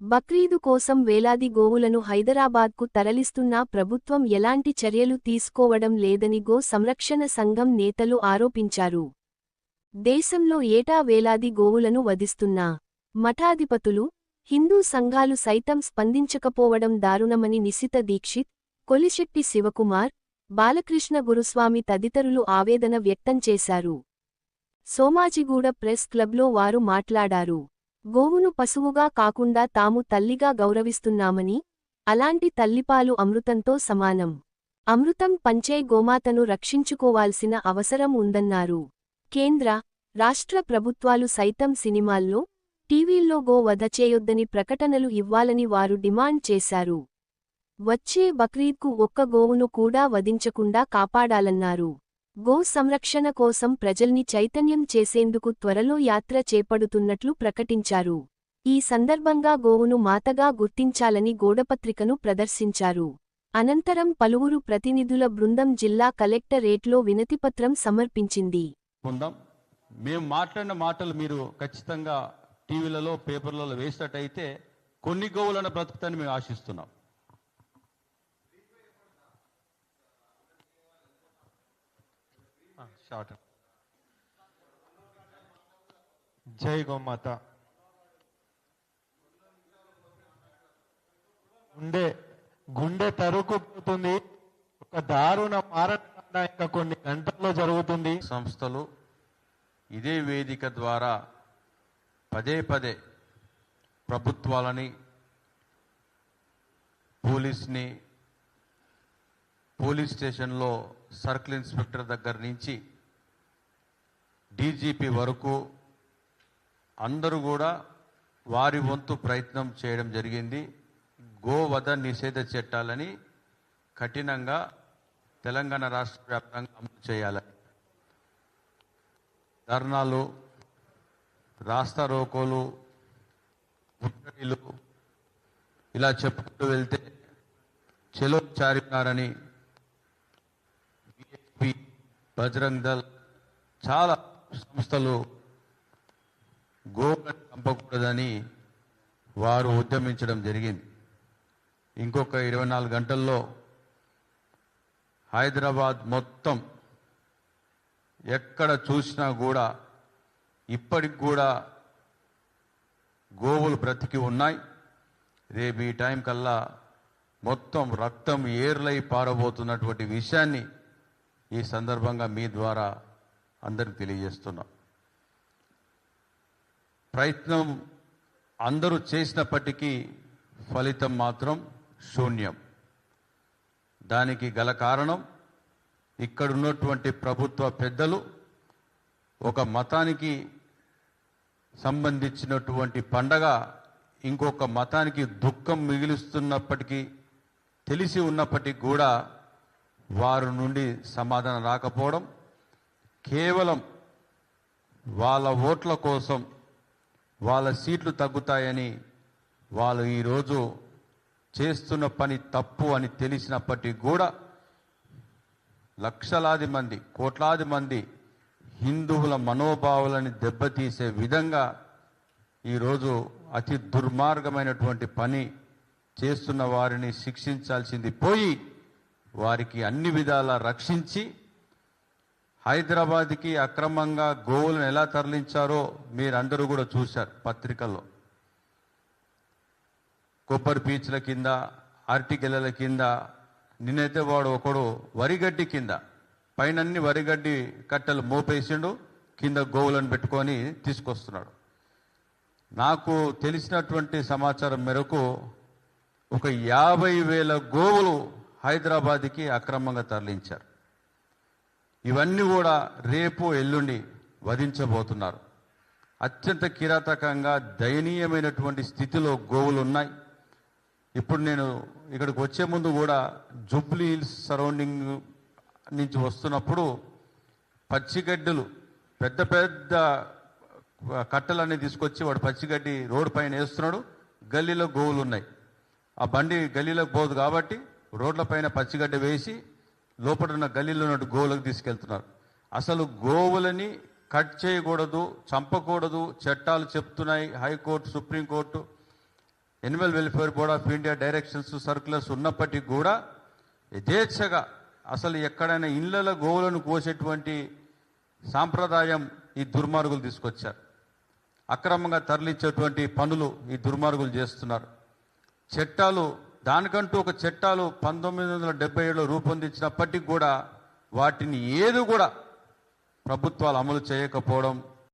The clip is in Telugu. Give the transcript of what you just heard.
బక్రీదు కోసం వేలాది గోవులను హైదరాబాద్కు తరలిస్తున్నా ప్రభుత్వం ఎలాంటి చర్యలు తీసుకోవడం లేదని గో సంరక్షణ సంఘం నేతలు ఆరోపించారు. దేశంలో ఏటా వేలాది గోవులను వధిస్తున్నా మఠాధిపతులు హిందూ సంఘాలు సైతం స్పందించకపోవడం దారుణమని నిశిత దీక్షిత్ కొలిశెట్టి శివకుమార్ బాలకృష్ణ గురుస్వామి తదితరులు ఆవేదన వ్యక్తం చేశారు. సోమాజిగూడ ప్రెస్ క్లబ్లో వారు మాట్లాడారు. గోవును పశువుగా కాకుండా తాము తల్లిగా గౌరవిస్తున్నామని అలాంటి తల్లిపాలు అమృతంతో సమానం. అమృతం పంచే గోమాతను రక్షించుకోవాల్సిన అవసరం ఉందన్నారు. కేంద్ర రాష్ట్ర ప్రభుత్వాలు సైతం సినిమాల్లో టీవీల్లో గో వధ చేయొద్దని ప్రకటనలు ఇవ్వాలని వారు డిమాండ్ చేశారు. వచ్చే బక్రీద్కు ఒక్క గోవును కూడా వధించకుండా కాపాడాలన్నారు. గో సంరక్షణ కోసం ప్రజల్ని చైతన్యం చేసేందుకు త్వరలో యాత్ర చేపడుతున్నట్లు ప్రకటించారు. ఈ సందర్భంగా గోవును మాతగా గుర్తించాలని గోడపత్రికను ప్రదర్శించారు. అనంతరం పలువురు ప్రతినిధుల బృందం జిల్లా కలెక్టరేట్లో వినతిపత్రం సమర్పించింది. మేము మాట్లాడిన మాటలు మీరు ఖచ్చితంగా టీవీలలో పేపర్లలో వేసినట్టయితే కొన్ని గోవులను బ్రతుకుతాన్ని మేము ఆశిస్తున్నాం. షార్ట్. జై గోమాత. గుండె గుండె తరుక్కుపోతుంది. ఒక దారుణ మారణ ఇంకా కొన్ని గంటల్లో జరుగుతుంది. సంస్థలు ఇదే వేదిక ద్వారా పదే పదే ప్రభుత్వాలని పోలీస్ని పోలీస్ స్టేషన్లో సర్కిల్ ఇన్స్పెక్టర్ దగ్గర నుంచి డీజీపీ వరకు అందరూ కూడా వారి వంతు ప్రయత్నం చేయడం జరిగింది. గోవధ నిషేధ చట్టాలని కఠినంగా తెలంగాణ రాష్ట్ర వ్యాప్తంగా అమలు చేయాలని ధర్నాలు రాస్తా రోకోలు ముట్టడిలు ఇలా చెప్పుకుంటూ వెళ్తే చెలో చారినారని బజరంగ్ దళ్ చాలా సంస్థలు గోవులను చంపకూడదని వారు ఉద్యమించడం జరిగింది. ఇంకొక ఇరవై నాలుగు గంటల్లో హైదరాబాద్ మొత్తం ఎక్కడ చూసినా కూడా ఇప్పటికి కూడా గోవులు బ్రతికి ఉన్నాయి. రేపు ఈ టైం కల్లా మొత్తం రక్తం ఏర్లై పారబోతున్నటువంటి విషయాన్ని ఈ సందర్భంగా మీ ద్వారా అందరికి తెలియజేస్తున్నాం. ప్రయత్నం అందరూ చేసినప్పటికీ ఫలితం మాత్రం శూన్యం. దానికి గల కారణం ఇక్కడున్నటువంటి ప్రభుత్వ పెద్దలు ఒక మతానికి సంబంధించినటువంటి పండగ ఇంకొక మతానికి దుఃఖం మిగిలిస్తున్నప్పటికీ తెలిసి ఉన్నప్పటికీ కూడా వారి నుండి సమాధానం రాకపోవడం కేవలం వాళ్ళ ఓట్ల కోసం వాళ్ళ సీట్లు తగ్గుతాయని వాళ్ళు ఈరోజు చేస్తున్న పని తప్పు అని తెలిసినప్పటికీ కూడా లక్షలాది మంది కోట్లాది మంది హిందువుల మనోభావాలని దెబ్బతీసే విధంగా ఈరోజు అతి దుర్మార్గమైనటువంటి పని చేస్తున్న వారిని శిక్షించాల్సింది పోయి వారికి అన్ని విధాలా రక్షించి హైదరాబాద్కి అక్రమంగా గోవులను ఎలా తరలించారో మీరందరూ కూడా చూశారు పత్రికల్లో. కొబ్బరి పీచుల కింద అరటిగెలల కింద నిన్నైతే వాడు ఒకడు వరిగడ్డి కింద పైనన్ని వరిగడ్డి కట్టెలు మోపేసిండు కింద గోవులను పెట్టుకొని తీసుకొస్తున్నాడు. నాకు తెలిసినటువంటి సమాచారం మేరకు ఒక యాభై వేల గోవులు హైదరాబాద్కి అక్రమంగా తరలించారు. ఇవన్నీ కూడా రేపు ఎల్లుండి వధించబోతున్నారు. అత్యంత కిరాతకంగా దయనీయమైనటువంటి స్థితిలో గోవులు ఉన్నాయి ఇప్పుడు నేను ఇక్కడికి వచ్చే ముందు కూడా జుబ్లీ హిల్స్ సరౌండింగ్ నుంచి వస్తున్నప్పుడు పచ్చిగడ్డలు పెద్ద పెద్ద కట్టలన్నీ తీసుకొచ్చి వాడు పచ్చిగడ్డి రోడ్డు పైన వేస్తున్నాడు. గల్లీలో గోవులు ఉన్నాయి ఆ బండి గల్లీలోకి పోదు కాబట్టి రోడ్ల పైన పచ్చిగడ్డ వేసి లోపల ఉన్న గల్లీలో ఉన్న గోవులకు తీసుకెళ్తున్నారు. అసలు గోవులని కట్ చేయకూడదు చంపకూడదు చట్టాలు చెప్తున్నాయి. High court supreme court animal welfare board of India directions circulars ఉన్నప్పటికీ కూడా యథేచ్ఛగా అసలు ఎక్కడైనా ఇళ్ళలో గోవులను కోసేటువంటి సాంప్రదాయం ఈ దుర్మార్గులు తీసుకొచ్చారు. అక్రమంగా తరలించేటువంటి పనులు ఈ దుర్మార్గులు చేస్తున్నారు. చట్టాలు దానికంటూ ఒక చట్టాలు పంతొమ్మిది వందల డెబ్బై ఏడులో రూపొందించినప్పటికీ కూడా వాటిని ఏది కూడా ప్రభుత్వాలు అమలు చేయకపోవడం